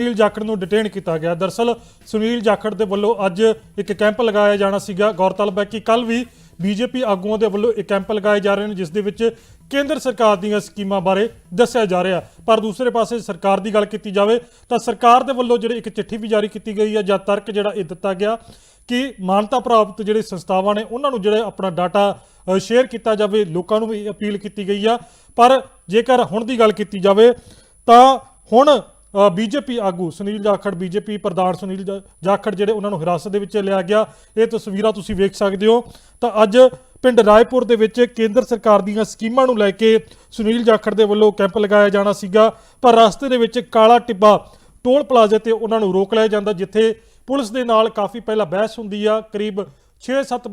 ਸੁਨੀਲ ਜਾਖੜ ਨੂੰ ਡਿਟੇਨ ਕੀਤਾ ਗਿਆ। ਦਰਸਲ, ਸੁਨੀਲ ਜਾਖੜ ਦੇ ਵੱਲੋਂ ਅੱਜ ਇੱਕ ਕੈਂਪ ਲਗਾਇਆ ਜਾਣਾ ਸੀਗਾ। ਗੌਰਤਲਬ ਹੈ ਕਿ ਕੱਲ ਵੀ ਬੀਜੇਪੀ ਆਗੂਆਂ ਦੇ ਵੱਲੋਂ ਇੱਕ ਕੈਂਪ ਲਗਾਏ ਜਾ ਰਹੇ ਨੇ, ਜਿਸ ਦੇ ਵਿੱਚ ਕੇਂਦਰ ਸਰਕਾਰ ਦੀਆਂ ਸਕੀਮਾਂ ਬਾਰੇ ਦੱਸਿਆ ਜਾ ਰਿਹਾ। ਪਰ ਦੂਸਰੇ ਪਾਸੇ ਸਰਕਾਰ ਦੀ ਗੱਲ ਕੀਤੀ ਜਾਵੇ, ਤਾਂ ਸਰਕਾਰ ਦੇ ਵੱਲੋਂ ਜਿਹੜੀ ਇੱਕ ਚਿੱਠੀ ਵੀ ਜਾਰੀ ਕੀਤੀ ਗਈ ਹੈ, ਜਾਂ ਤਰਕ ਜਿਹੜਾ ਇਹ ਦਿੱਤਾ ਗਿਆ ਕਿ ਮਾਨਤਾ ਪ੍ਰਾਪਤ ਜਿਹੜੇ ਸੰਸਥਾਵਾਂ ਨੇ, ਉਹਨਾਂ ਨੂੰ ਜਿਹੜੇ ਆਪਣਾ ਡਾਟਾ ਸ਼ੇਅਰ ਕੀਤਾ ਜਾਵੇ, ਲੋਕਾਂ ਨੂੰ ਵੀ ਅਪੀਲ ਕੀਤੀ ਗਈ ਆ। ਪਰ ਜੇਕਰ ਹੁਣ ਦੀ ਗੱਲ ਕੀਤੀ ਜਾਵੇ, ਤਾਂ ਹੁਣ ਬੀਜੇਪੀ ਆਗੂ ਸੁਨੀਲ ਜਾਖੜ, ਬੀਜੇਪੀ ਪ੍ਰਧਾਨ ਸੁਨੀਲ ਜਾ- ਜਾਖੜ ਜਿਹੜੇ ਉਹਨਾਂ ਨੂੰ ਹਿਰਾਸਤ ਦੇ ਵਿੱਚ ਲਿਆ ਗਿਆ। ਇਹ ਤਸਵੀਰਾਂ ਤੁਸੀਂ ਵੇਖ ਸਕਦੇ ਹੋ। ਤਾਂ ਅੱਜ ਪਿੰਡ ਰਾਏਪੁਰ ਦੇ ਵਿੱਚ ਕੇਂਦਰ ਸਰਕਾਰ ਦੀਆਂ ਸਕੀਮਾਂ ਨੂੰ ਲੈ ਕੇ ਸੁਨੀਲ ਜਾਖੜ ਦੇ ਵੱਲੋਂ ਕੈਂਪ ਲਗਾਇਆ ਜਾਣਾ ਸੀਗਾ। ਪਰ ਰਸਤੇ ਦੇ ਵਿੱਚ ਕਾਲਾ ਟਿੱਬਾ ਟੋਲ ਪਲਾਜ਼ੇ ਤੇ ਉਹਨਾਂ ਨੂੰ ਰੋਕ ਲਿਆ ਜਾਂਦਾ, ਜਿੱਥੇ ਪੁਲਿਸ ਦੇ ਨਾਲ ਕਾਫੀ ਪਹਿਲਾਂ ਬਹਿਸ ਹੁੰਦੀ ਆ। ਕਰੀਬ 6-7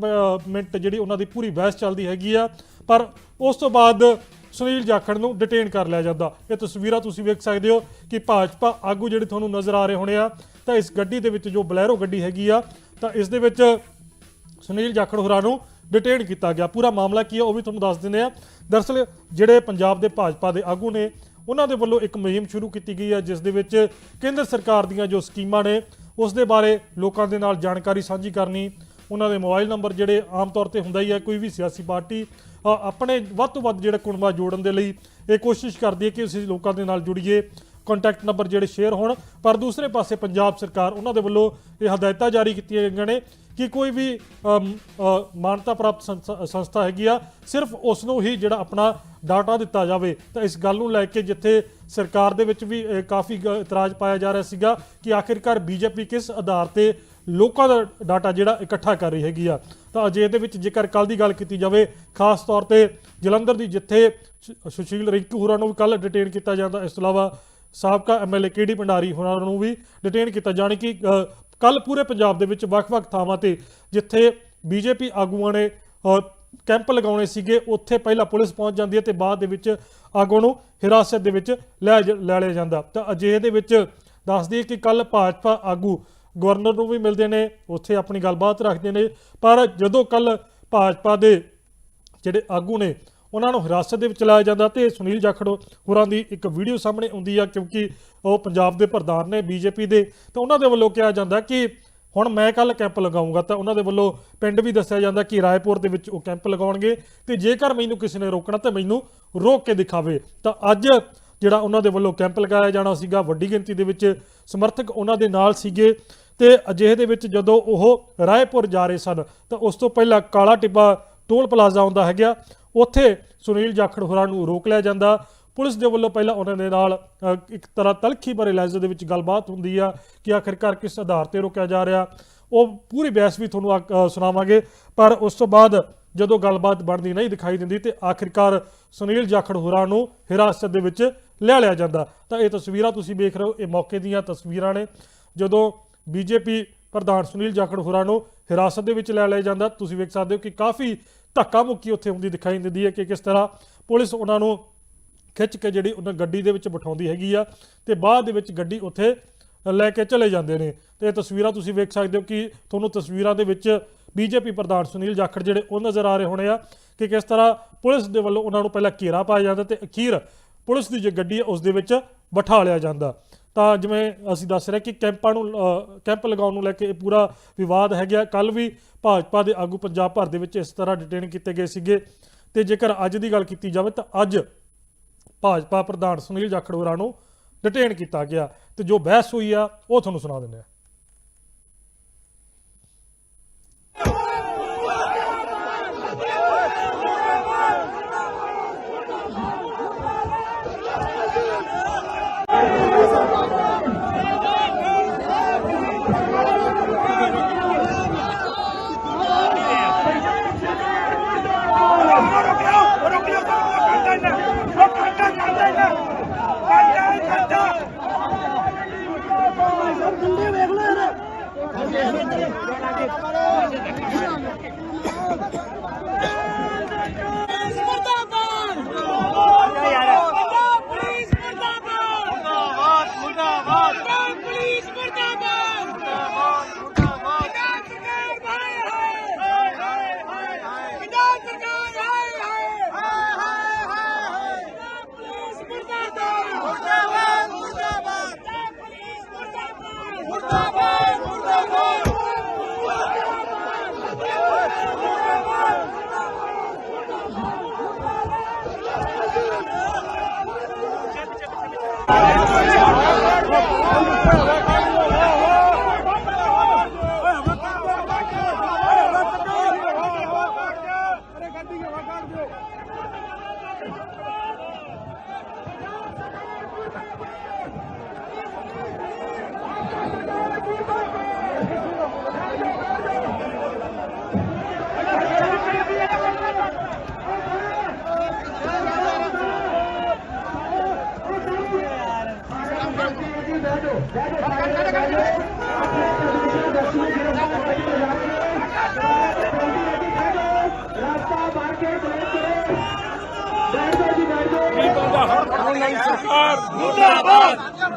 ਮਿੰਟ ਜਿਹੜੀ ਉਹਨਾਂ ਦੀ ਪੂਰੀ ਬਹਿਸ ਚੱਲਦੀ ਹੈਗੀ ਆ। ਪਰ ਉਸ ਤੋਂ ਬਾਅਦ ਸੁਨੀਲ ਜਾਖੜ ਨੂੰ ਡਿਟੇਨ ਕਰ ਲਿਆ ਜਾਂਦਾ। ਇਹ ਤਸਵੀਰਾਂ ਤੁਸੀਂ ਵੇਖ ਸਕਦੇ ਹੋ ਕਿ ਭਾਜਪਾ ਆਗੂ ਜਿਹੜੇ ਤੁਹਾਨੂੰ ਨਜ਼ਰ ਆ ਰਹੇ ਹੋਣੇ ਆ, ਤਾਂ ਇਸ ਗੱਡੀ ਦੇ ਵਿੱਚ ਜੋ ਬਲੈਰੋ ਗੱਡੀ ਹੈਗੀ ਆ, ਤਾਂ ਇਸ ਦੇ ਵਿੱਚ ਸੁਨੀਲ ਜਾਖੜ ਹੋਰਾਂ ਨੂੰ ਡਿਟੇਨ ਕੀਤਾ ਗਿਆ। ਪੂਰਾ ਮਾਮਲਾ ਕੀ ਹੈ ਉਹ ਵੀ ਤੁਹਾਨੂੰ ਦੱਸ ਦਿੰਦੇ ਆ। ਦਰਅਸਲ ਜਿਹੜੇ ਪੰਜਾਬ ਦੇ ਭਾਜਪਾ ਦੇ ਆਗੂ ਨੇ, ਉਹਨਾਂ ਦੇ ਵੱਲੋਂ ਇੱਕ ਮੁਹਿੰਮ ਸ਼ੁਰੂ ਕੀਤੀ ਗਈ ਹੈ ਜਿਸ ਦੇ ਵਿੱਚ ਕੇਂਦਰ ਸਰਕਾਰ ਦੀਆਂ ਜੋ ਸਕੀਮਾਂ ਨੇ, ਉਸ ਦੇ ਬਾਰੇ ਲੋਕਾਂ ਦੇ ਨਾਲ ਜਾਣਕਾਰੀ ਸਾਂਝੀ ਕਰਨੀ ਉਹਨਾਂ ਦੇ ਮੋਬਾਈਲ ਨੰਬਰ ਜਿਹੜੇ ਆਮ ਤੌਰ ਤੇ ਹੁੰਦਾ ਹੀ ਹੈ, ਕੋਈ ਵੀ ਸਿਆਸੀ ਪਾਰਟੀ ਆਪਣੇ ਵੱਧ ਤੋਂ ਵੱਧ ਜਿਹੜੇ ਕੁਣਬਾ ਜੋੜਨ ਦੇ ਲਈ ਇਹ ਕੋਸ਼ਿਸ਼ ਕਰਦੀ ਹੈ ਕਿ ਅਸੀਂ ਲੋਕਾਂ ਦੇ ਨਾਲ ਜੁੜੀਏ ਕੰਟੈਕਟ ਨੰਬਰ ਜਿਹੜੇ ਸ਼ੇਅਰ ਹੋਣ। ਪਰ ਦੂਸਰੇ ਪਾਸੇ ਪੰਜਾਬ ਸਰਕਾਰ ਉਹਨਾਂ ਦੇ ਵੱਲੋਂ ਇਹ ਹਦਾਇਤਾਂ ਜਾਰੀ ਕੀਤੀਆਂ ਗਈਆਂ ਨੇ ਕਿ ਕੋਈ ਵੀ ਮਾਨਤਾ ਪ੍ਰਾਪਤ ਸੰਸਥਾ- ਸੰਸਥਾ ਹੈਗੀ ਆ, ਸਿਰਫ ਉਸ ਨੂੰ ਹੀ ਜਿਹੜਾ ਆਪਣਾ ਡਾਟਾ ਦਿੱਤਾ ਜਾਵੇ। ਤਾਂ ਇਸ ਗੱਲ ਨੂੰ ਲੈ ਕੇ ਜਿੱਥੇ ਸਰਕਾਰ ਦੇ ਵਿੱਚ ਵੀ ਕਾਫੀ ਗ- ਇਤਰਾਜ਼ ਪਾਇਆ ਜਾ ਰਿਹਾ ਸੀਗਾ ਕਿ ਆਖਿਰਕਾਰ ਬੀਜੇਪੀ ਕਿਸ ਆਧਾਰ ਤੇ ਲੋਕਾਂ ਦਾ ਡਾਟਾ ਜਿਹੜਾ ਇਕੱਠਾ ਕਰ ਰਹੀ ਹੈਗੀ ਆ। ਤਾਂ ਅਜੇ ਦੇ ਵਿੱਚ ਜੇਕਰ ਕੱਲ ਦੀ ਗੱਲ ਕੀਤੀ ਜਾਵੇ, ਖਾਸ ਤੌਰ ਤੇ ਜਲੰਧਰ ਦੀ ਜਿੱਥੇ ਸੁਸ਼ੀਲ ਰਿੰਕੂ ਹੋਰਾਂ ਨੂੰ ਵੀ ਕੱਲ ਡਿਟੇਨ ਕੀਤਾ ਜਾਂਦਾ ਇਸ ਤੋਂ ਇਲਾਵਾ ਸਾਬਕਾ ਐਮਐਲਏ ਕੇਡੀ ਭੰਡਾਰੀ ਹੋਰਾਂ ਨੂੰ ਵੀ ਡਿਟੇਨ ਕੀਤਾ, ਜਾਣੀ ਕਿ ਕੱਲ ਪੂਰੇ ਪੰਜਾਬ ਦੇ ਵਿੱਚ ਵੱਖ-ਵੱਖ ਥਾਵਾਂ ਤੇ ਜਿੱਥੇ ਬੀਜੇਪੀ ਆਗੂਆਂ ਨੇ ਕੈਂਪ ਲਗਾਉਣੇ ਸੀਗੇ, ਉੱਥੇ ਪਹਿਲਾਂ ਪੁਲਿਸ ਪਹੁੰਚ ਜਾਂਦੀ ਹੈ ਤੇ ਬਾਅਦ ਦੇ ਵਿੱਚ ਆਗੂ ਨੂੰ ਹਿਰਾਸਤ ਦੇ ਵਿੱਚ ਲੈ ਜ- ਲੈ ਲਿਆ ਜਾਂਦਾ। ਤਾਂ ਅਜਿਹੇ ਦੇ ਵਿੱਚ ਦੱਸਦੀ ਦਈਏ ਕਿ ਕੱਲ ਭਾਜਪਾ ਆਗੂ ਗਵਰਨਰ ਨੂੰ ਵੀ ਮਿਲਦੇ ਨੇ, ਉੱਥੇ ਆਪਣੀ ਗੱਲਬਾਤ ਰੱਖਦੇ ਨੇ। ਪਰ ਜਦੋਂ ਕੱਲ ਭਾਜਪਾ ਦੇ ਜਿਹੜੇ ਆਗੂ ਨੇ, ਉਹਨਾਂ ਨੂੰ ਹਿਰਾਸਤ ਦੇ ਵਿੱਚ ਲਾਇਆ ਜਾਂਦਾ ਤੇ ਸੁਨੀਲ ਜਾਖੜ ਹੋਰਾਂ ਦੀ ਇੱਕ ਵੀਡੀਓ ਸਾਹਮਣੇ ਆਉਂਦੀ ਆ, ਕਿਉਂਕਿ ਉਹ ਪੰਜਾਬ ਦੇ ਪ੍ਰਧਾਨ ਨੇ ਬੀਜੇਪੀ ਦੇ, ਤਾਂ ਉਹਨਾਂ ਦੇ ਵੱਲੋਂ ਕਿਹਾ ਜਾਂਦਾ ਕਿ ਹੁਣ ਮੈਂ ਕੱਲ ਕੈਂਪ ਲਗਾਉਂਗਾ ਤਾਂ ਉਹਨਾਂ ਦੇ ਵੱਲੋਂ ਪਿੰਡ ਵੀ ਦੱਸਿਆ ਜਾਂਦਾ ਕਿ ਰਾਏਪੁਰ ਦੇ ਵਿੱਚ ਉਹ ਕੈਂਪ ਲਗਾਉਣਗੇ ਤੇ ਜੇਕਰ ਮੈਨੂੰ ਕਿਸੇ ਨੇ ਰੋਕਣਾ ਤਾਂ ਮੈਨੂੰ ਰੋਕ ਕੇ ਦਿਖਾਵੇ। ਤਾਂ ਅੱਜ ਜਿਹੜਾ ਉਹਨਾਂ ਦੇ ਵੱਲੋਂ ਕੈਂਪ ਲਗਾਇਆ ਜਾਣਾ ਸੀਗਾ, ਵੱਡੀ ਗਿਣਤੀ ਦੇ ਵਿੱਚ ਸਮਰਥਕ ਉਹਨਾਂ ਦੇ ਨਾਲ ਸੀਗੇ। ਤੇ ਅਜਿਹੇ ਦੇ ਵਿੱਚ ਜਦੋਂ ਉਹ ਰਾਏਪੁਰ ਜਾ ਰਹੇ ਸਨ, ਤਾਂ ਉਸ ਤੋਂ ਪਹਿਲਾਂ ਕਾਲਾ ਟਿੱਬਾ ਟੋਲ ਪਲਾਜ਼ਾ ਆਉਂਦਾ ਹੈਗਾ। ਉੱਥੇ ਸੁਨੀਲ ਜਾਖੜ ਹੋਰਾਂ ਨੂੰ ਰੋਕ ਲਿਆ ਜਾਂਦਾ। ਪੁਲਿਸ ਦੇ ਵੱਲੋਂ ਪਹਿਲਾਂ ਉਹਨਾਂ ਦੇ ਨਾਲ ਇੱਕ ਤਰ੍ਹਾਂ ਤਲਖੀ ਭਰੇ ਲਹਿਜੇ ਦੇ ਵਿੱਚ ਗੱਲਬਾਤ ਹੁੰਦੀ ਆ ਕਿ ਆਖਿਰਕਾਰ ਕਿਸ ਆਧਾਰ ਤੇ ਰੋਕਿਆ ਜਾ ਰਿਹਾ। ਉਹ ਪੂਰੀ ਬਹਿਸ ਵੀ ਤੁਹਾਨੂੰ ਆ- ਸੁਣਾਵਾਂਗੇ। ਪਰ ਉਸ ਤੋਂ ਬਾਅਦ ਜਦੋਂ ਗੱਲਬਾਤ ਬਣਦੀ ਨਹੀਂ ਦਿਖਾਈ ਦਿੰਦੀ, ਤੇ ਆਖਿਰਕਾਰ ਸੁਨੀਲ ਜਾਖੜ ਹੋਰਾਂ ਨੂੰ ਹਿਰਾਸਤ ਦੇ ਵਿੱਚ ਲੈ ਲਿਆ ਜਾਂਦਾ। ਤਾਂ ਇਹ ਤਸਵੀਰਾਂ ਤੁਸੀਂ ਵੇਖ ਰਹੇ ਹੋ, ਇਹ ਮੌਕੇ ਦੀਆਂ ਤਸਵੀਰਾਂ ਨੇ। ਜਦੋਂ ਬੀਜੇਪੀ ਪ੍ਰਧਾਨ ਸੁਨੀਲ ਜਾਖੜ ਹੋਰਾਂ ਨੂੰ ਹਿਰਾਸਤ ਦੇ ਵਿੱਚ ਲੈ ਲਿਆ ਜਾਂਦਾ। ਤੁਸੀਂ ਵੇਖ ਸਕਦੇ ਹੋ ਕਿ ਕਾਫੀ ਧੱਕਾ ਮੁੱਕੀ ਉੱਥੇ ਹੁੰਦੀ ਦਿਖਾਈ ਦਿੰਦੀ ਹੈ ਕਿ ਕਿਸ ਤਰ੍ਹਾਂ ਪੁਲਿਸ ਉਹਨਾਂ ਨੂੰ ਖਿੱਚ ਕੇ ਜਿਹੜੀ ਉਹਨਾਂ ਗੱਡੀ ਦੇ ਵਿੱਚ ਬਿਠਾਉਂਦੀ ਹੈਗੀ ਆ ਤੇ ਬਾਅਦ ਦੇ ਵਿੱਚ ਗੱਡੀ ਉੱਥੇ ਲੈ ਕੇ ਚਲੇ ਜਾਂਦੇ ਨੇ। ਤੇ ਇਹ ਤਸਵੀਰਾਂ ਤੁਸੀਂ ਵੇਖ ਸਕਦੇ ਹੋ ਕਿ ਤੁਹਾਨੂੰ ਤਸਵੀਰਾਂ ਦੇ ਵਿੱਚ ਬੀਜੇਪੀ ਪ੍ਰਧਾਨ ਸੁਨੀਲ ਜਾਖੜ ਜਿਹੜੇ ਉਹ ਨਜ਼ਰ ਆ ਰਹੇ ਹੋਣੇ ਆ ਕਿ ਕਿਸ ਤਰ੍ਹਾਂ ਪੁਲਿਸ ਦੇ ਵੱਲੋਂ ਉਹਨਾਂ ਨੂੰ ਪਹਿਲਾਂ ਘੇਰਾ ਪਾਇਆ ਜਾਂਦਾ ਤੇ ਅਖੀਰ ਪੁਲਿਸ ਦੀ ਜੋ ਗੱਡੀ ਹੈ ਉਸ ਦੇ ਵਿੱਚ ਬਿਠਾ ਲਿਆ ਜਾਂਦਾ। ਤਾਂ ਜਿਵੇਂ ਅਸੀਂ ਦੱਸ ਰਹੇ ਕਿ ਕੈਂਪਾਂ ਨੂੰ ਕੈਂਪ ਲਗਾਉਣ ਨੂੰ ਲੈ ਕੇ ਇਹ ਪੂਰਾ ਵਿਵਾਦ ਹੈਗਾ। ਕੱਲ ਵੀ ਭਾਜਪਾ ਦੇ ਆਗੂ ਪੰਜਾਬ ਭਰ ਦੇ ਵਿੱਚ ਇਸ ਤਰ੍ਹਾਂ ਡਿਟੇਨ ਕੀਤੇ ਗਏ ਸੀਗੇ। ਤੇ ਜੇਕਰ ਅੱਜ ਦੀ ਗੱਲ ਕੀਤੀ ਜਾਵੇ ਤਾਂ ਅੱਜ ਭਾਜਪਾ ਪ੍ਰਧਾਨ ਸੁਨੀਲ ਜਾਖੜ ਹੋਰਾਂ ਨੂੰ ਡਿਟੇਨ ਕੀਤਾ ਗਿਆ। ਤੇ ਜੋ ਬਹਿਸ ਹੋਈ ਆ, ਉਹ ਤੁਹਾਨੂੰ ਸੁਣਾ ਦਿੰਦੇ ਆ।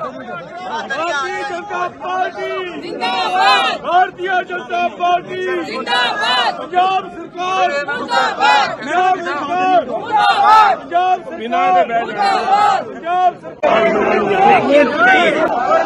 भारतीय जनता पार्टी जिंदाबाद भारतीय जनता पार्टी जिंदाबाद पंजाब सरकार मुर्दाबाद पंजाब सरकार मुर्दाबाद पंजाब सरकार मुर्दाबाद पंजाब सरकार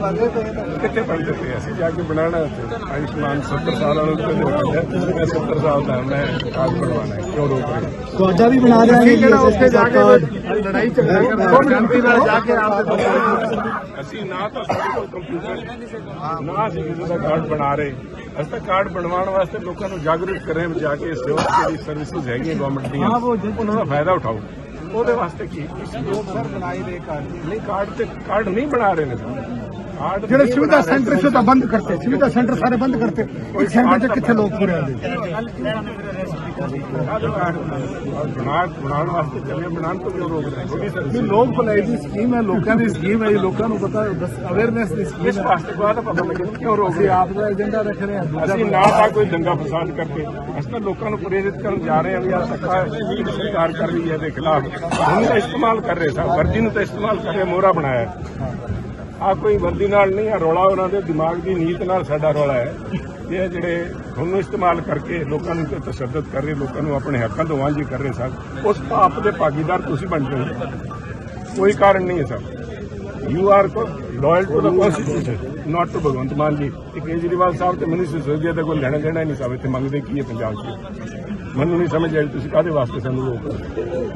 ਪੜਦੇ ਸੀ ਅਸੀਂ ਜਾ ਕੇ ਬਣਾਣਾ ਆਯੁਸ਼ਮਾਨ 70 ਸਾਲ ਵਾਲੋਂ ਤੇ ਮੇਰੇ ਮੈਂ 70 ਸਾਲ ਦਾ ਮੈਂ ਕਾਰਡ ਬਣਵਾਣਾ ਹੈ ਕਿਉਂ ਰੋਕ ਰਹੇ? ਤੁਹਾਡਾ ਵੀ ਬਣਾ ਦੇਣਗੇ ਕਿਹੜਾ ਉੱਥੇ ਜਾ ਕੇ ਲੜਾਈ ਝਗੜਾ ਨਾਲ ਜਾ ਕੇ ਆਪ ਦੇ ਅਸੀਂ ਨਾ ਤਾਂ ਸਾਡੇ ਕੋਲ ਕੰਪਿਊਟਰ ਨਾ ਅਸੀਂ ਕਿਸੇ ਦਾ ਕਾਰਡ ਬਣਾ ਰਹੇ। ਅਸੀਂ ਤਾਂ ਕਾਰਡ ਬਣਵਾਉਣ ਵਾਸਤੇ ਲੋਕਾਂ ਨੂੰ ਜਾਗਰੂਕ ਕਰ ਰਹੇ ਹਾਂ ਜਾ ਕੇ ਸਿਹਤ ਜਿਹੜੀ ਸਰਵਿਸਿਜ਼ ਹੈਗੀਆਂ ਗਵਰਨਮੈਂਟ ਦੀਆਂ ਉਹਨਾਂ ਦਾ ਫਾਇਦਾ ਉਠਾਓ। ਉਹਦੇ ਵਾਸਤੇ ਕੀ? ਲੋਕ ਸਰ ਬਣਾਈ ਦੇ ਕਾਰਡ। ਨਹੀਂ ਕਾਰਡ ਤੇ ਕਾਰਡ ਨਹੀਂ ਬਣਾ ਰਹੇ ਨੇ। ਜਿਹੜੇ ਬਣਾ ਰਹੇ। ਸੈਂਟਰ ਸੀ ਤਾਂ ਬੰਦ ਕਰਤੇ ਸੁਵਿਧਾ ਸੈਂਟਰ ਸਾਰੇ ਬੰਦ ਕਰਤੇ। ਕੋਈ ਸੈਂਟਰ ਕਾਰਡ ਚ ਤਾਂ ਕਿੱਥੇ ਲੋਕ ਪੂਰੇ ਆਉਂਦੇ? ਬਣਾ ਬਣਾਉਣ ਵਾਸਤੇ ਚੱਲੇ ਬਣਾਉਣ ਤੋਂ ਕਿਉਂ ਰੋਕ ਰਹੇ ਥੋੜੀ ਸਰਵਿਸ ਲੋਕ ਭਲਾਈ ਦੀ ਸਕੀਮ ਹੈ ਲੋਕਾਂ ਦੀ ਸਕੀਮ ਹੈ ਲੋਕਾਂ ਨੂੰ ਪਤਾ ਅਵੇਅਰਨੈਸ ਦੀ ਇਸ ਵਾਸਤੇ ਬਾਅਦ ਪਤਾ ਲੱਗੇ ਨਾ ਕਿਉਂ ਰੋਕ ਰਹੇ ਆਪ ਦਾ ਏਜੰਡਾ ਰੱਖ ਰਹੇ ਹਾਂ ਅਸੀਂ ਨਾ ਤਾਂ ਕੋਈ ਦੰਗਾ ਫਸਾਦ ਕਰਕੇ ਅਸੀਂ ਤਾਂ ਲੋਕਾਂ ਨੂੰ ਪ੍ਰੇਰਿਤ ਕਰਨ ਜਾ ਰਹੇ ਹਾਂ ਵੀ ਆ ਸਰਕਾਰ ਕਰ ਰਹੀ ਹੈ ਦੇ ਖਿਲਾਫ ਉਹਨੂੰ ਇਸਤੇਮਾਲ ਕਰ ਰਹੇ ਸਨ ਵਰਦੀ ਨੂੰ ਤਾਂ ਇਸਤੇਮਾਲ ਕਰ ਰਹੇ ਮੋਹਰਾ ਬਣਾਇਆ ਆ ਕੋਈ ਵਰਦੀ ਨਾਲ ਨਹੀਂ, ਆ ਰੌਲਾ ਉਹਨਾਂ ਦੇ ਦਿਮਾਗ ਦੀ ਨੀਤ ਨਾਲ ਸਾਡਾ ਰੌਲਾ ਹੈ। ਇਹ ਜਿਹੜੇ ਤੁਹਾਨੂੰ ਇਸਤੇਮਾਲ ਕਰਕੇ ਲੋਕਾਂ ਨੂੰ ਤੇ ਤਸ਼ੱਦਦ ਕਰ ਰਹੇ, ਲੋਕਾਂ ਨੂੰ ਆਪਣੇ ਹੱਕਾਂ ਤੋਂ ਵਾਂਝੇ ਕਰ ਰਹੇ ਸਨ, ਉਸ ਪਾਪ ਦੇ ਭਾਗੀਦਾਰ ਤੁਸੀਂ ਬਣ ਜਾਓ। ਕੋਈ ਕਾਰਨ ਨਹੀਂ ਹੈ sir. You are loyal to the constitution not to Bhagwant Mann ji ਕਿ ਕੇਜਰੀਵਾਲ ਸਾਹਿਬ ਤੇ ਮਨੀਸ਼ ਸਿਸੋਦੀਆ ਦਾ ਕੋਈ ਲੈਣਾ ਦੇਣਾ ਹੀ ਨਹੀਂ ਸਾਹਿਬ ਇੱਥੇ ਮੰਗਦੇ ਕੀ ਹੈ ਪੰਜਾਬ 'ਚ? ਮੈਨੂੰ ਨਹੀਂ ਸਮਝ ਆਈ, ਤੁਸੀਂ ਕਾਹਦੇ ਵਾਸਤੇ ਸਾਨੂੰ ਲੋਕ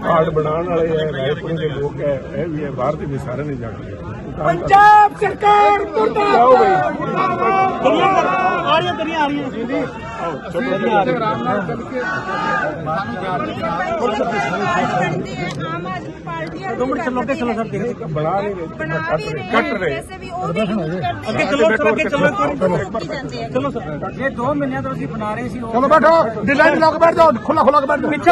ਕਾਰਡ ਬਣਾਉਣ ਵਾਲੇ ਹੈ ਰਾਏਪੁਰ ਦੇ ਲੋਕ ਹੈ, ਇਹ ਵੀ ਹੈ, ਬਾਹਰ ਦੇ ਵੀ ਸਾਰੇ ਨੇ ਜਾਣਦੇ। ਕੇ पंजाब सरकार ਜਾਓ ਬਈ आ रही है दरिया आ रही है आम आदमी पार्टी दो मिनट चलो आगे चलो सर ਬਣਾ ਨਹੀਂ ਰਹੇ बना ਕੱਟ भी ਰਹੇ रहे ਕੱਟ हैं ਰਹੇ वैसे भी वो भी यूज करते ਅੱਗੇ हैं ਚਲੋ ਸਰ ਅੱਗੇ ਚਲੋ की जाते हैं ਚਲੋ ਸਰ ਇਹ 2 ਮਹੀਨਿਆਂ ਤੋਂ ਅਸੀਂ ਬਣਾ ਰਹੇ ਸੀ ਉਹ ਚਲੋ ਬੈਠੋ ਡਿਜ਼ਾਈਨ ਲਾ ਕੇ ਬੈਠ ਜਾਓ ਖੁੱਲਾ ਖੁੱਲਾ ਕੇ ਬੈਠ ਜਾਓ ਪਿੱਛੇ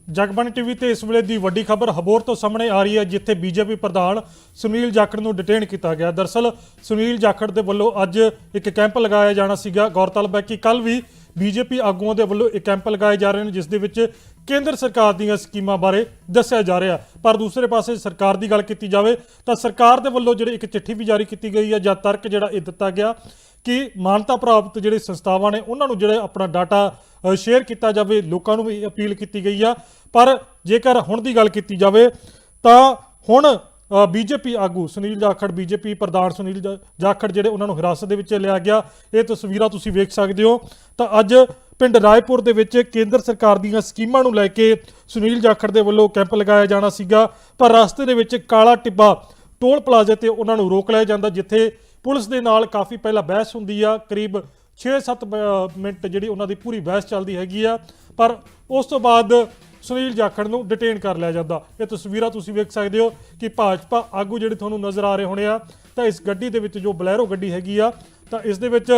ਜਗਬਾਣੀ ਟੀਵੀ ਤੇ ਇਸ ਵੇਲੇ ਦੀ ਵੱਡੀ ਖਬਰ ਹਬੋਰ ਤੋਂ ਸਾਹਮਣੇ ਆ ਰਹੀ ਹੈ, ਜਿੱਥੇ ਬੀਜੇਪੀ ਪ੍ਰਧਾਨ ਸੁਨੀਲ ਜਾਖੜ ਨੂੰ ਡਿਟੇਨ ਕੀਤਾ ਗਿਆ। ਦਰਸਲ, ਸੁਨੀਲ ਜਾਖੜ ਦੇ ਵੱਲੋਂ ਅੱਜ ਇੱਕ ਕੈਂਪ ਲਗਾਇਆ ਜਾਣਾ ਸੀਗਾ। ਗੌਰਤਲਬ ਹੈ ਕਿ ਕੱਲ ਵੀ ਬੀਜੇਪੀ ਆਗੂਆਂ ਦੇ ਵੱਲੋਂ ਇੱਕ ਕੈਂਪ ਲਗਾਏ ਜਾ ਰਹੇ ਨੇ, ਜਿਸ ਦੇ ਵਿੱਚ ਕੇਂਦਰ ਸਰਕਾਰ ਦੀਆਂ ਸਕੀਮਾਂ ਬਾਰੇ ਦੱਸਿਆ ਜਾ ਰਿਹਾ। ਪਰ ਦੂਸਰੇ ਪਾਸੇ ਸਰਕਾਰ ਦੀ ਗੱਲ ਕੀਤੀ ਜਾਵੇ, ਤਾਂ ਸਰਕਾਰ ਦੇ ਵੱਲੋਂ ਜਿਹੜੀ ਇੱਕ ਚਿੱਠੀ ਵੀ ਜਾਰੀ ਕੀਤੀ ਗਈ ਹੈ, ਜਾਂ ਤਰਕ ਜਿਹੜਾ ਇਹ ਦਿੱਤਾ ਗਿਆ ਕਿ ਮਾਨਤਾ ਪ੍ਰਾਪਤ ਜਿਹੜੇ ਸੰਸਥਾਵਾਂ ਨੇ, ਉਹਨਾਂ ਨੂੰ ਜਿਹੜੇ ਆਪਣਾ ਡਾਟਾ ਸ਼ੇਅਰ ਕੀਤਾ ਜਾਵੇ, ਲੋਕਾਂ ਨੂੰ ਵੀ ਅਪੀਲ ਕੀਤੀ ਗਈ ਆ। ਪਰ ਜੇਕਰ ਹੁਣ ਦੀ ਗੱਲ ਕੀਤੀ ਜਾਵੇ, ਤਾਂ ਹੁਣ ਬੀਜੇਪੀ ਆਗੂ ਸੁਨੀਲ ਜਾਖੜ, ਬੀਜੇਪੀ ਪ੍ਰਧਾਨ ਸੁਨੀਲ ਜਾ- ਜਾਖੜ ਜਿਹੜੇ ਉਹਨਾਂ ਨੂੰ ਹਿਰਾਸਤ ਦੇ ਵਿੱਚ ਲਿਆ ਗਿਆ, ਇਹ ਤਸਵੀਰਾਂ ਤੁਸੀਂ ਵੇਖ ਸਕਦੇ ਹੋ। ਤਾਂ ਅੱਜ ਪਿੰਡ ਰਾਏਪੁਰ ਦੇ ਵਿੱਚ ਕੇਂਦਰ ਸਰਕਾਰ ਦੀਆਂ ਸਕੀਮਾਂ ਨੂੰ ਲੈ ਕੇ ਸੁਨੀਲ ਜਾਖੜ ਦੇ ਵੱਲੋਂ ਕੈਂਪ ਲਗਾਇਆ ਜਾਣਾ ਸੀਗਾ। ਪਰ ਰਸਤੇ ਦੇ ਵਿੱਚ ਕਾਲਾ ਟਿੱਬਾ ਟੋਲ ਪਲਾਜ਼ੇ ਤੇ ਉਹਨਾਂ ਨੂੰ ਰੋਕ ਲਿਆ ਜਾਂਦਾ, ਜਿੱਥੇ ਪੁਲਿਸ ਦੇ ਨਾਲ ਕਾਫੀ ਪਹਿਲਾਂ ਬਹਿਸ ਹੁੰਦੀ ਆ, ਕਰੀਬ 6-7 ਮਿੰਟ ਜਿਹੜੀ ਉਹਨਾਂ ਦੀ ਪੂਰੀ ਬਹਿਸ ਚੱਲਦੀ ਹੈਗੀ ਆ। ਪਰ ਉਸ ਤੋਂ ਬਾਅਦ ਸੁਨੀਲ ਜਾਖੜ ਨੂੰ ਡਿਟੇਨ ਕਰ ਲਿਆ ਜਾਂਦਾ। ਇਹ ਤਸਵੀਰਾਂ ਤੁਸੀਂ ਵੇਖ ਸਕਦੇ ਹੋ ਕਿ ਭਾਜਪਾ ਆਗੂ ਜਿਹੜੇ ਤੁਹਾਨੂੰ ਨਜ਼ਰ ਆ ਰਹੇ ਹੋਣੇ ਆ, ਤਾਂ ਇਸ ਗੱਡੀ ਦੇ ਵਿੱਚ ਜੋ ਬਲੈਰੋ ਗੱਡੀ ਹੈਗੀ ਆ, ਤਾਂ ਇਸ ਦੇ ਵਿੱਚ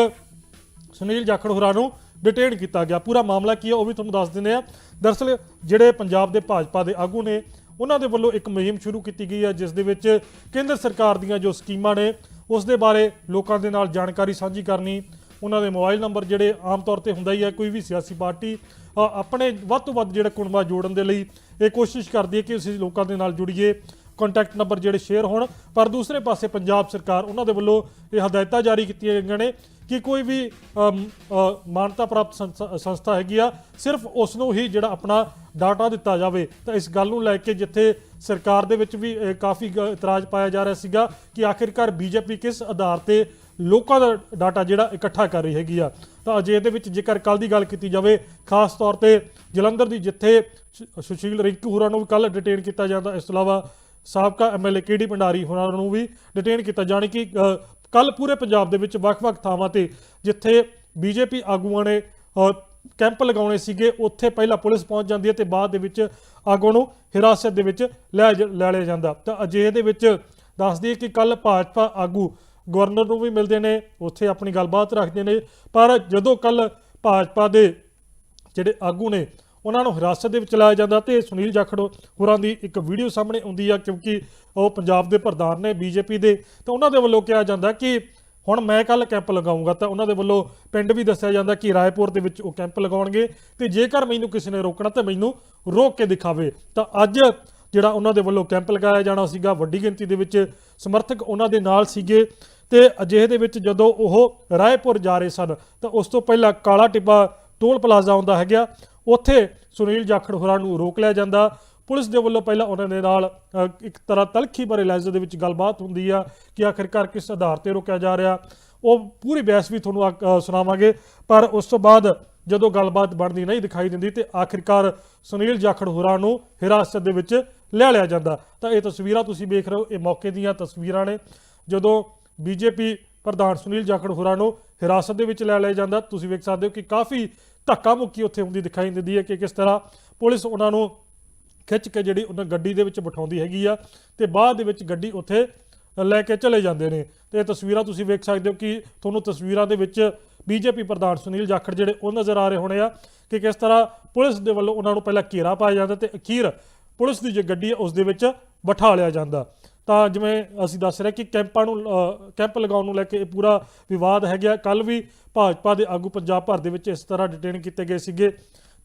ਸੁਨੀਲ ਜਾਖੜ ਹੋਰਾਂ ਨੂੰ ਡਿਟੇਨ ਕੀਤਾ ਗਿਆ। ਪੂਰਾ ਮਾਮਲਾ ਕੀ ਹੈ ਉਹ ਵੀ ਤੁਹਾਨੂੰ ਦੱਸ ਦਿੰਦੇ ਆ। ਦਰਅਸਲ ਜਿਹੜੇ ਪੰਜਾਬ ਦੇ ਭਾਜਪਾ ਦੇ ਆਗੂ ਨੇ, ਉਹਨਾਂ ਦੇ ਵੱਲੋਂ ਇੱਕ ਮੁਹਿੰਮ ਸ਼ੁਰੂ ਕੀਤੀ ਗਈ ਹੈ ਜਿਸ ਦੇ ਵਿੱਚ ਕੇਂਦਰ ਸਰਕਾਰ ਦੀਆਂ ਜੋ ਸਕੀਮਾਂ ਨੇ ਉਸ ਦੇ ਬਾਰੇ ਲੋਕਾਂ ਦੇ ਨਾਲ ਜਾਣਕਾਰੀ ਸਾਂਝੀ ਕਰਨੀ, ਉਹਨਾਂ ਦੇ ਮੋਬਾਈਲ ਨੰਬਰ ਜਿਹੜੇ ਆਮ ਤੌਰ ਤੇ ਹੁੰਦਾ ਹੀ ਹੈ, ਕੋਈ ਵੀ ਸਿਆਸੀ ਪਾਰਟੀ ਆਪਣੇ ਵੱਧ ਤੋਂ ਵੱਧ ਜਿਹੜਾ ਕੁਣਬਾ ਜੋੜਨ ਦੇ ਲਈ ਇਹ ਕੋਸ਼ਿਸ਼ ਕਰਦੀ ਹੈ ਕਿ ਅਸੀਂ ਲੋਕਾਂ ਦੇ ਨਾਲ ਜੁੜੀਏ। ਕੰਟੈਕਟ ਨੰਬਰ ਜਿਹੜੇ ਸ਼ੇਅਰ ਹੋਣ, ਪਰ ਦੂਸਰੇ ਪਾਸੇ ਪੰਜਾਬ ਸਰਕਾਰ ਉਹਨਾਂ ਦੇ ਵੱਲੋਂ ਇਹ ਹਦਾਇਤਾਂ ਜਾਰੀ ਕੀਤੀਆਂ ਗਈਆਂ ਨੇ ਕਿ ਕੋਈ ਵੀ ਮਾਨਤਾ ਪ੍ਰਾਪਤ ਸੰਸਥਾ- ਸੰਸਥਾ ਹੈਗੀ ਆ, ਸਿਰਫ ਉਸ ਨੂੰ ਹੀ ਜਿਹੜਾ ਆਪਣਾ ਡਾਟਾ ਦਿੱਤਾ ਜਾਵੇ। ਤਾਂ ਇਸ ਗੱਲ ਨੂੰ ਲੈ ਕੇ ਜਿੱਥੇ ਸਰਕਾਰ ਦੇ ਵਿੱਚ ਵੀ ਕਾਫੀ ਇਤਰਾਜ਼ ਪਾਇਆ ਜਾ ਰਿਹਾ ਸੀਗਾ ਕਿ ਆਖਿਰਕਾਰ ਬੀਜੇਪੀ ਕਿਸ ਆਧਾਰ ਤੇ ਲੋਕਾਂ ਦਾ ਡਾਟਾ ਜਿਹੜਾ ਇਕੱਠਾ ਕਰ ਰਹੀ ਹੈਗੀ ਆ। ਤਾਂ ਅਜੇ ਦੇ ਵਿੱਚ ਜੇਕਰ ਕੱਲ ਦੀ ਗੱਲ ਕੀਤੀ ਜਾਵੇ, ਖਾਸ ਤੌਰ ਤੇ ਜਲੰਧਰ ਦੀ ਜਿੱਥੇ ਸੁਸ਼ੀਲ ਰਿੰਕੂ ਹੋਰਾਂ ਨੂੰ ਵੀ ਕੱਲ ਡਿਟੇਨ ਕੀਤਾ ਜਾਂਦਾ, ਇਸ ਤੋਂ ਇਲਾਵਾ ਸਾਬਕਾ ਐਮਐਲਏ ਕੇਡੀ ਭੰਡਾਰੀ ਹੋਰਾਂ ਨੂੰ ਵੀ ਡਿਟੇਨ ਕੀਤਾ, ਜਾਣੀ ਕਿ ਕੱਲ ਪੂਰੇ ਪੰਜਾਬ ਦੇ ਵਿੱਚ ਵੱਖ-ਵੱਖ ਥਾਵਾਂ ਤੇ ਜਿੱਥੇ ਬੀਜੇਪੀ ਆਗੂਆਂ ਨੇ ਕੈਂਪ ਲਗਾਉਣੇ ਸੀਗੇ, ਉੱਥੇ ਪਹਿਲਾਂ ਪੁਲਿਸ ਪਹੁੰਚ ਜਾਂਦੀ ਹੈ ਤੇ ਬਾਅਦ ਦੇ ਵਿੱਚ ਆਗੂਆਂ ਨੂੰ ਹਿਰਾਸਤ ਦੇ ਵਿੱਚ ਲੈ ਜ- ਲੈ ਲਿਆ ਜਾਂਦਾ। ਤਾਂ ਅਜੇ ਦੇ ਵਿੱਚ ਦੱਸ ਦਈਏ ਕਿ ਕੱਲ ਭਾਜਪਾ ਆਗੂ ਗਵਰਨਰ ਨੂੰ ਵੀ ਮਿਲਦੇ ਨੇ, ਉੱਥੇ ਆਪਣੀ ਗੱਲਬਾਤ ਰੱਖਦੇ ਨੇ, ਪਰ ਜਦੋਂ ਕੱਲ ਭਾਜਪਾ ਦੇ ਜਿਹੜੇ ਆਗੂ ਨੇ ਉਹਨਾਂ ਨੂੰ ਹਿਰਾਸਤ ਦੇ ਵਿੱਚ ਲਾਇਆ ਜਾਂਦਾ ਤੇ ਸੁਨੀਲ ਜਾਖੜ ਹੋਰਾਂ ਦੀ ਇੱਕ ਵੀਡੀਓ ਸਾਹਮਣੇ ਆਉਂਦੀ ਆ ਕਿਉਂਕਿ ਉਹ ਪੰਜਾਬ ਦੇ ਪ੍ਰਧਾਨ ਨੇ ਬੀਜੇਪੀ ਦੇ, ਤਾਂ ਉਹਨਾਂ ਦੇ ਵੱਲੋਂ ਕਿਹਾ ਜਾਂਦਾ ਕਿ ਹੁਣ ਮੈਂ ਕੱਲ ਕੈਂਪ ਲਗਾਉਂਗਾ ਤਾਂ ਉਹਨਾਂ ਦੇ ਵੱਲੋਂ ਪਿੰਡ ਵੀ ਦੱਸਿਆ ਜਾਂਦਾ ਕਿ ਰਾਏਪੁਰ ਦੇ ਵਿੱਚ ਉਹ ਕੈਂਪ ਲਗਾਉਣਗੇ ਤੇ ਜੇਕਰ ਮੈਨੂੰ ਕਿਸੇ ਨੇ ਰੋਕਣਾ ਤਾਂ ਮੈਨੂੰ ਰੋਕ ਕੇ ਦਿਖਾਵੇ। ਤਾਂ ਅੱਜ ਜਿਹੜਾ ਉਹਨਾਂ ਦੇ ਵੱਲੋਂ ਕੈਂਪ ਲਗਾਇਆ ਜਾਣਾ ਸੀਗਾ, ਵੱਡੀ ਗਿਣਤੀ ਦੇ ਵਿੱਚ ਸਮਰਥਕ ਉਹਨਾਂ ਦੇ ਨਾਲ ਸੀਗੇ ਤੇ ਅਜਿਹੇ ਦੇ ਵਿੱਚ ਜਦੋਂ ਉਹ ਰਾਏਪੁਰ ਜਾ ਰਹੇ ਸਨ, ਤਾਂ ਉਸ ਤੋਂ ਪਹਿਲਾਂ ਕਾਲਾ ਟਿੱਬਾ ਟੋਲ ਪਲਾਜ਼ਾ ਆਉਂਦਾ ਹੈਗਾ ਉੱਥੇ ਸੁਨੀਲ ਜਾਖੜ ਹੋਰਾਂ ਨੂੰ ਰੋਕ ਲਿਆ ਜਾਂਦਾ। ਪੁਲਿਸ ਦੇ ਵੱਲੋਂ ਪਹਿਲਾਂ ਉਹਨਾਂ ਦੇ ਨਾਲ ਇੱਕ ਤਰ੍ਹਾਂ ਤਲਖੀ ਭਰੇ ਲਹਿਜੇ ਦੇ ਵਿੱਚ ਗੱਲਬਾਤ ਹੁੰਦੀ ਆ ਕਿ ਆਖਿਰਕਾਰ ਕਿਸ ਆਧਾਰ ਤੇ ਰੋਕਿਆ ਜਾ ਰਿਹਾ। ਉਹ ਪੂਰੀ ਬਹਿਸ ਵੀ ਤੁਹਾਨੂੰ ਆ- ਸੁਣਾਵਾਂਗੇ। ਪਰ ਉਸ ਤੋਂ ਬਾਅਦ ਜਦੋਂ ਗੱਲਬਾਤ ਬਣਦੀ ਨਹੀਂ ਦਿਖਾਈ ਦਿੰਦੀ ਤੇ ਆਖਿਰਕਾਰ ਸੁਨੀਲ ਜਾਖੜ ਹੋਰਾਂ ਨੂੰ ਹਿਰਾਸਤ ਦੇ ਵਿੱਚ ਲੈ ਲਿਆ ਜਾਂਦਾ। ਤਾਂ ਇਹ ਤਸਵੀਰਾਂ ਤੁਸੀਂ ਵੇਖ ਰਹੇ ਹੋ, ਇਹ ਮੌਕੇ ਦੀਆਂ ਤਸਵੀਰਾਂ ਨੇ। ਜਦੋਂ ਬੀਜੇਪੀ ਪ੍ਰਧਾਨ ਸੁਨੀਲ ਜਾਖੜ ਹੋਰਾਂ ਨੂੰ ਹਿਰਾਸਤ ਦੇ ਵਿੱਚ ਲੈ ਲਿਆ ਜਾਂਦਾ, ਤੁਸੀਂ ਵੇਖ ਸਕਦੇ ਹੋ ਕਿ ਕਾਫੀ ਧੱਕਾ ਮੁੱਕੀ ਉੱਥੇ ਹੁੰਦੀ ਦਿਖਾਈ ਦਿੰਦੀ ਹੈ ਕਿ ਕਿਸ ਤਰ੍ਹਾਂ ਪੁਲਿਸ ਉਹਨਾਂ ਨੂੰ ਖਿੱਚ ਕੇ ਜਿਹੜੀ ਉਹਨਾਂ ਗੱਡੀ ਦੇ ਵਿੱਚ ਬਿਠਾਉਂਦੀ ਹੈਗੀ ਆ ਤੇ ਬਾਅਦ ਦੇ ਵਿੱਚ ਗੱਡੀ ਉੱਥੇ ਲੈ ਕੇ ਚਲੇ ਜਾਂਦੇ ਨੇ। ਤੇ ਇਹ ਤਸਵੀਰਾਂ ਤੁਸੀਂ ਵੇਖ ਸਕਦੇ ਹੋ ਕਿ ਤੁਹਾਨੂੰ ਤਸਵੀਰਾਂ ਦੇ ਵਿੱਚ ਬੀਜੇਪੀ ਪ੍ਰਧਾਨ ਸੁਨੀਲ ਜਾਖੜ ਜਿਹੜੇ ਉਹ ਨਜ਼ਰ ਆ ਰਹੇ ਹੋਣੇ ਆ ਕਿ ਕਿਸ ਤਰ੍ਹਾਂ ਪੁਲਿਸ ਦੇ ਵੱਲੋਂ ਉਹਨਾਂ ਨੂੰ ਪਹਿਲਾਂ ਘੇਰਾ ਪਾਇਆ ਜਾਂਦਾ ਤੇ ਅਖੀਰ ਪੁਲਿਸ ਦੀ ਜੇ ਗੱਡੀ ਹੈ ਉਸ ਦੇ ਵਿੱਚ ਬਿਠਾ ਲਿਆ ਜਾਂਦਾ। ਤਾਂ ਜਿਵੇਂ ਅਸੀਂ ਦੱਸ ਰਹੇ ਕਿ ਕੈਂਪਾਂ ਨੂੰ ਕੈਂਪ ਲਗਾਉਣ ਨੂੰ ਲੈ ਕੇ ਇਹ ਪੂਰਾ ਵਿਵਾਦ ਹੈਗਾ। ਕੱਲ ਵੀ ਭਾਜਪਾ ਦੇ ਆਗੂ ਪੰਜਾਬ ਭਰ ਦੇ ਵਿੱਚ ਇਸ ਤਰ੍ਹਾਂ ਡਿਟੇਨ ਕੀਤੇ ਗਏ ਸੀਗੇ।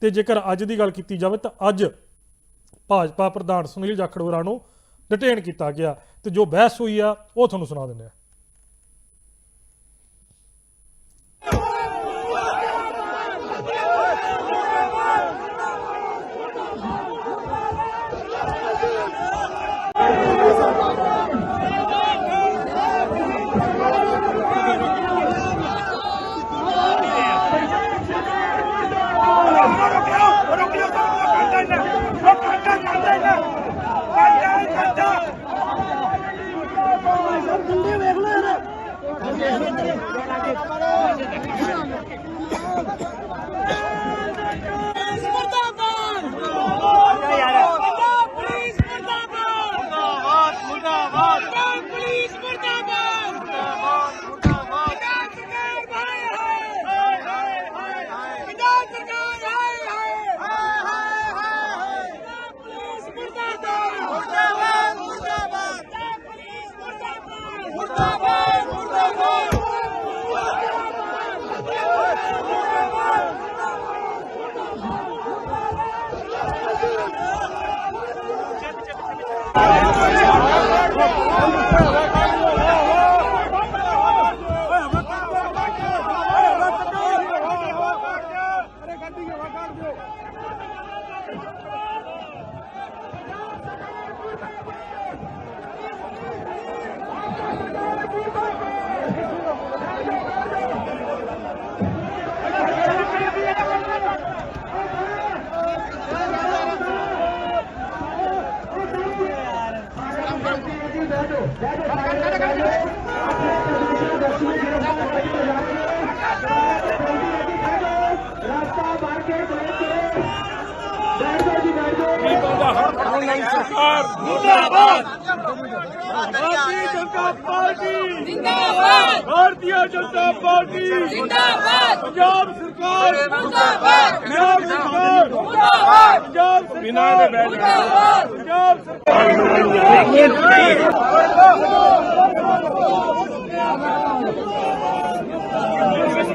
ਤੇ ਜੇਕਰ ਅੱਜ ਦੀ ਗੱਲ ਕੀਤੀ ਜਾਵੇ ਤਾਂ ਅੱਜ ਭਾਜਪਾ ਪ੍ਰਧਾਨ ਸੁਨੀਲ ਜਾਖੜ ਹੋਰਾਂ ਨੂੰ ਡਿਟੇਨ ਕੀਤਾ ਗਿਆ। ਤੇ ਜੋ ਬਹਿਸ ਹੋਈ ਆ, ਉਹ ਤੁਹਾਨੂੰ ਸੁਣਾ ਦਿੰਦੇ ਆ। ਸਰਕਾਰ ਜਿੰਦਾਬਾਦ ਭਾਰਤੀ ਜਨਤਾ ਪਾਰਟੀ ਜਿੰਦਾਬਾਦ ਪੰਜਾਬ ਸਰਕਾਰ ਮੁਰਦਾਬਾਦ ਪੰਜਾਬ ਸਰਕਾਰ ਮੁਰਦਾਬਾਦ ਪੰਜਾਬ ਸਰਕਾਰ ਬਿਨਾਂ ਦੇ ਬੈਠ ਪੰਜਾਬ ਸਰਕਾਰ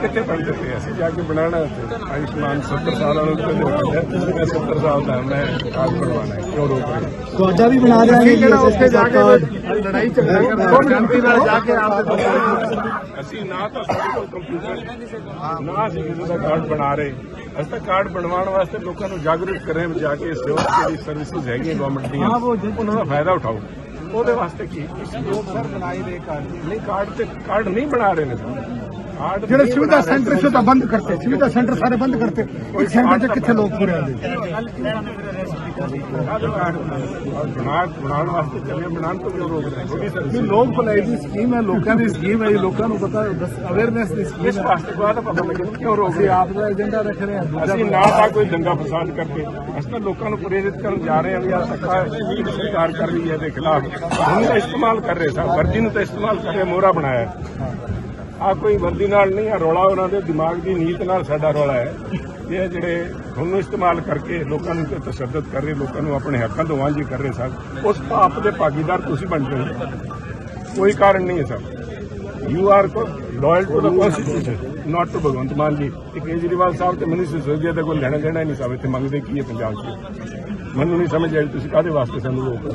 ਕਿੱਥੇ ਬਣ ਦਿੱਤੇ ਅਸੀਂ ਜਾ ਕੇ ਬਣਾਣਾ ਉੱਥੇ ਆਯੁਸ਼ਮਾਨ 70 ਸਾਲਾਂ ਨੂੰ ਕਹਿੰਦੇ ਹੁੰਦੇ ਮੈਂ 70 ਸਾਲ ਦਾ ਮੈਂ ਕਾਰਡ ਬਣਵਾਣਾ ਹੈ ਕਿਉਂ ਰੋਕ ਰਹੇ ਤੁਹਾਡਾ ਵੀ ਬਣਾ ਦੇਣਗੇ ਕਿਹੜਾ ਉੱਥੇ ਜਾ ਕੇ ਲੜਾਈ ਝਗੜਾ ਕਰਨਾ? ਸ਼ਾਂਤੀ ਨਾਲ ਜਾ ਕੇ ਆਪ ਅਸੀਂ ਨਾ ਤਾਂ ਸਾਡੇ ਕੋਲ ਕੰਪਿਊਟਰ ਨਾ ਅਸੀਂ ਕਿਸੇ ਦਾ ਕਾਰਡ ਬਣਾ ਰਹੇ। ਅਸੀਂ ਤਾਂ ਕਾਰਡ ਬਣਵਾਉਣ ਵਾਸਤੇ ਲੋਕਾਂ ਨੂੰ ਜਾਗਰੂਕ ਕਰ ਰਹੇ ਹਾਂ ਵੀ ਜਾ ਕੇ ਸਰਵਿਸਿਜ਼ ਹੈਗੀਆਂ ਗਵਰਨਮੈਂਟ ਦੀਆਂ। ਉਹਨਾਂ ਦਾ ਫਾਇਦਾ ਉਠਾਓ। ਉਹਦੇ ਵਾਸਤੇ ਕੀ? ਤੁਸੀਂ ਲੋਕ ਸਰ ਬਣਾਈ ਦੇ ਕਾਰਡ। ਨਹੀਂ ਕਾਰਡ ਤੇ ਕਾਰਡ ਨਹੀਂ ਬਣਾ ਰਹੇ ਨੇ ਸਰ। ਜਿਹੜੇ ਸੁਵਿਧਾ ਸੈਂਟਰ ਸੀ ਉਹ ਤਾਂ ਬੰਦ ਕਰਤੇ ਸੁਵਿਧਾ ਸੈਂਟਰ ਸਾਰੇ ਬੰਦ ਕਰਤੇ। ਇੱਕ ਸੈਂਟਰ 'ਚ ਕਿੱਥੇ ਲੋਕ ਪੂਰੇ ਆਉਂਦੇ? ਕਾਹਦੇ ਕਾਰਡ ਬਣਾ ਬਣਾਉਣ ਵਾਸਤੇ ਚੱਲੇ ਬਣਾਉਣ ਤੋਂ ਕਿਉਂ ਰੋਕ ਰਹੇ ਛੋਟੀ ਇਹ ਸਰਵਿਸ ਲੋਕ ਭਲਾਈ ਦੀ ਸਕੀਮ ਹੈ ਲੋਕਾਂ ਦੀ ਸਕੀਮ ਹੈ ਇਹ ਲੋਕਾਂ ਨੂੰ ਪਤਾ ਅਵੇਅਰਨੈਸ ਦੀ ਸਕੀਮ ਇਸ ਹੈ। ਵਾਸਤੇ ਬਾਅਦ ਪਤਾ ਲੱਗੇ ਨਾ ਕਿਉਂ ਰੋਕ ਅਸੀਂ ਰਹੇ ਆਪ ਦਾ ਏਜੰਡਾ ਰੱਖ ਰਹੇ ਹਾਂ ਦੂਜਾ ਅਸੀਂ ਨਾ ਤਾਂ ਕੋਈ ਦੰਗਾ ਫਸਾਦ ਕਰਕੇ ਅਸੀਂ ਤਾਂ ਲੋਕਾਂ ਨੂੰ ਪ੍ਰੇਰਿਤ ਕਰਨ ਜਾ ਰਹੇ ਹਾਂ ਵੀ ਆਹ ਧੱਕਾ ਸਰਕਾਰ ਕਰ ਰਹੀ ਹੈ ਦੇ ਖਿਲਾਫ। ਹੁਣ ਇਸਤੇਮਾਲ ਕਰ ਰਹੇ ਸਾਂ ਵਰਦੀ ਨੂੰ ਤਾਂ ਇਸਤੇਮਾਲ ਕਰ ਰਹੇ ਮੋਹਰਾ ਬਣਾਇਆ ਆ ਕੋਈ ਵਰਦੀ ਨਾਲ ਨਹੀਂ ਆ ਰੌਲਾ ਉਹਨਾਂ ਦੇ ਦਿਮਾਗ ਦੀ ਨੀਤ ਨਾਲ ਸਾਡਾ ਰੌਲਾ ਹੈ। ਇਹ ਜਿਹੜੇ ਹੁਣ ਇਸਤੇਮਾਲ ਕਰਕੇ ਲੋਕਾਂ ਨੂੰ ਤਸ਼ੱਦਦ ਕਰ ਰਹੇ ਲੋਕਾਂ ਨੂੰ ਆਪਣੇ ਹੱਕਾਂ ਤੋਂ ਵਾਂਝੇ ਕਰ ਰਹੇ ਸਨ ਉਸ ਪਾਪ ਦੇ ਭਾਗੀਦਾਰ ਤੁਸੀਂ ਬਣ ਗਏ ਹੋ। ਕੋਈ ਕਾਰਨ ਨਹੀਂ ਹੈ sir. You are loyal to the constitution not to Bhagwant Mann ji. ਤੇ ਕੇਜਰੀਵਾਲ ਸਾਹਿਬ ਤੇ ਮਨੀਸ਼ ਸਿਸੋਦੀਆ ਦੇ ਕੋਲ ਲੈਣਾ ਦੇਣਾ ਨਹੀਂ ਸਾਹਿਬ ਇੱਥੇ ਮੰਗਦੇ ਕੀ ਹੈ ਪੰਜਾਬ 'ਚ? ਮੈਨੂੰ ਨਹੀਂ ਸਮਝ ਆਈ ਤੁਸੀਂ ਕਾਹਦੇ ਵਾਸਤੇ ਸਾਨੂੰ ਲੋਕ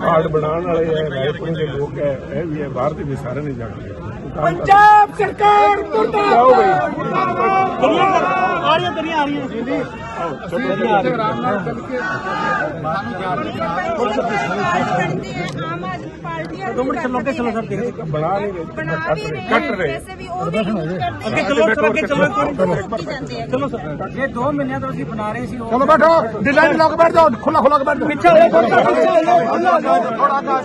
ਕਾਰਡ ਬਣਾਉਣ ਵਾਲੇ ਹੈ ਰਾਏਪੁਰ ਦੇ ਲੋਕ ਹੈ ਇਹ ਵੀ ਹੈ ਬਾਹਰ ਦੇ ਵੀ ਸਾਰੇ ਨਹੀਂ ਜਾਣਦੇ ਪੰਜਾਬ ਸਰਕਾਰ ਚਲੋ ਇਹ 2 ਮਹੀਨਿਆਂ ਤੋਂ ਅਸੀਂ ਬਣਾ ਰਹੇ ਸੀ ਚਲੋ ਬੈਠੋ। ਡਿਜ਼ਾਈਨ ਲੋਕ ਬੈਠ ਜਾਓ। ਖੁੱਲਾ ਖੁੱਲਾ ਬੈਠ ਜਾਓ। ਪਿੱਛੇ ਹੋ ਥੋੜਾ ਕਾਜ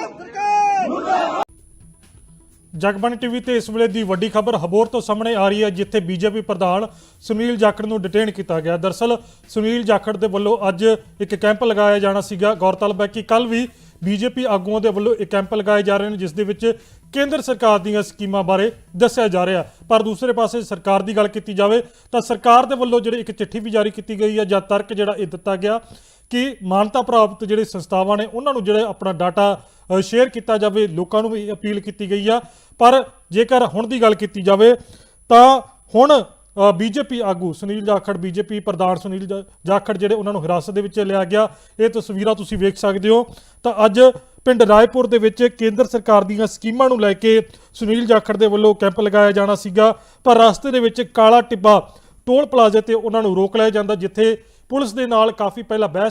ਜਗਬਾਣੀ ਟੀਵੀ ਤੇ ਇਸ ਵੇਲੇ ਦੀ ਵੱਡੀ ਖਬਰ ਹਬੋਰ ਤੋਂ ਸਾਹਮਣੇ ਆ ਰਹੀ ਹੈ, ਜਿੱਥੇ ਬੀਜੇਪੀ ਪ੍ਰਧਾਨ ਸੁਨੀਲ ਜਾਖੜ ਨੂੰ ਡਿਟੇਨ ਕੀਤਾ ਗਿਆ। ਦਰਸਲ, ਸੁਨੀਲ ਜਾਖੜ ਦੇ ਵੱਲੋਂ ਅੱਜ ਇੱਕ ਕੈਂਪ ਲਗਾਇਆ ਜਾਣਾ ਸੀਗਾ। ਗੌਰਤਲਬ ਹੈ ਕਿ ਕੱਲ ਵੀ ਬੀਜੇਪੀ ਆਗੂਆਂ ਦੇ ਵੱਲੋਂ ਇੱਕ ਕੈਂਪ ਲਗਾਏ ਜਾ ਰਹੇ ਨੇ, ਜਿਸ ਦੇ ਵਿੱਚ ਕੇਂਦਰ ਸਰਕਾਰ ਦੀਆਂ ਸਕੀਮਾਂ ਬਾਰੇ ਦੱਸਿਆ ਜਾ ਰਿਹਾ। ਪਰ ਦੂਸਰੇ ਪਾਸੇ ਸਰਕਾਰ ਦੀ ਗੱਲ ਕੀਤੀ ਜਾਵੇ, ਤਾਂ ਸਰਕਾਰ ਦੇ ਵੱਲੋਂ ਜਿਹੜੀ ਇੱਕ ਚਿੱਠੀ ਵੀ ਜਾਰੀ ਕੀਤੀ ਗਈ ਹੈ, ਜਾਂ ਤਰਕ ਜਿਹੜਾ ਇਹ ਦਿੱਤਾ ਗਿਆ ਕਿ ਮਾਨਤਾ ਪ੍ਰਾਪਤ ਜਿਹੜੇ ਸੰਸਥਾਵਾਂ ਨੇ, ਉਹਨਾਂ ਨੂੰ ਜਿਹੜੇ ਆਪਣਾ ਡਾਟਾ ਸ਼ੇਅਰ ਕੀਤਾ ਜਾਵੇ, ਲੋਕਾਂ ਨੂੰ ਵੀ ਅਪੀਲ ਕੀਤੀ ਗਈ ਆ। ਪਰ ਜੇਕਰ ਹੁਣ ਦੀ ਗੱਲ ਕੀਤੀ ਜਾਵੇ, ਤਾਂ ਹੁਣ ਬੀਜੇਪੀ ਆਗੂ ਸੁਨੀਲ ਜਾਖੜ, ਬੀਜੇਪੀ ਪ੍ਰਧਾਨ ਸੁਨੀਲ ਜਾ- ਜਾਖੜ ਜਿਹੜੇ ਉਹਨਾਂ ਨੂੰ ਹਿਰਾਸਤ ਦੇ ਵਿੱਚ ਲਿਆ ਗਿਆ, ਇਹ ਤਸਵੀਰਾਂ ਤੁਸੀਂ ਵੇਖ ਸਕਦੇ ਹੋ। ਤਾਂ ਅੱਜ ਪਿੰਡ ਰਾਏਪੁਰ ਦੇ ਵਿੱਚ ਕੇਂਦਰ ਸਰਕਾਰ ਦੀਆਂ ਸਕੀਮਾਂ ਨੂੰ ਲੈ ਕੇ ਸੁਨੀਲ ਜਾਖੜ ਦੇ ਵੱਲੋਂ ਕੈਂਪ ਲਗਾਇਆ ਜਾਣਾ ਸੀਗਾ। ਪਰ ਰਸਤੇ ਦੇ ਵਿੱਚ ਕਾਲਾ ਟਿੱਬਾ ਟੋਲ ਪਲਾਜ਼ੇ ਤੇ ਉਹਨਾਂ ਨੂੰ ਰੋਕ ਲਿਆ ਜਾਂਦਾ, ਜਿੱਥੇ ਪੁਲਿਸ ਦੇ ਨਾਲ ਕਾਫੀ ਪਹਿਲਾਂ ਬਹਿਸ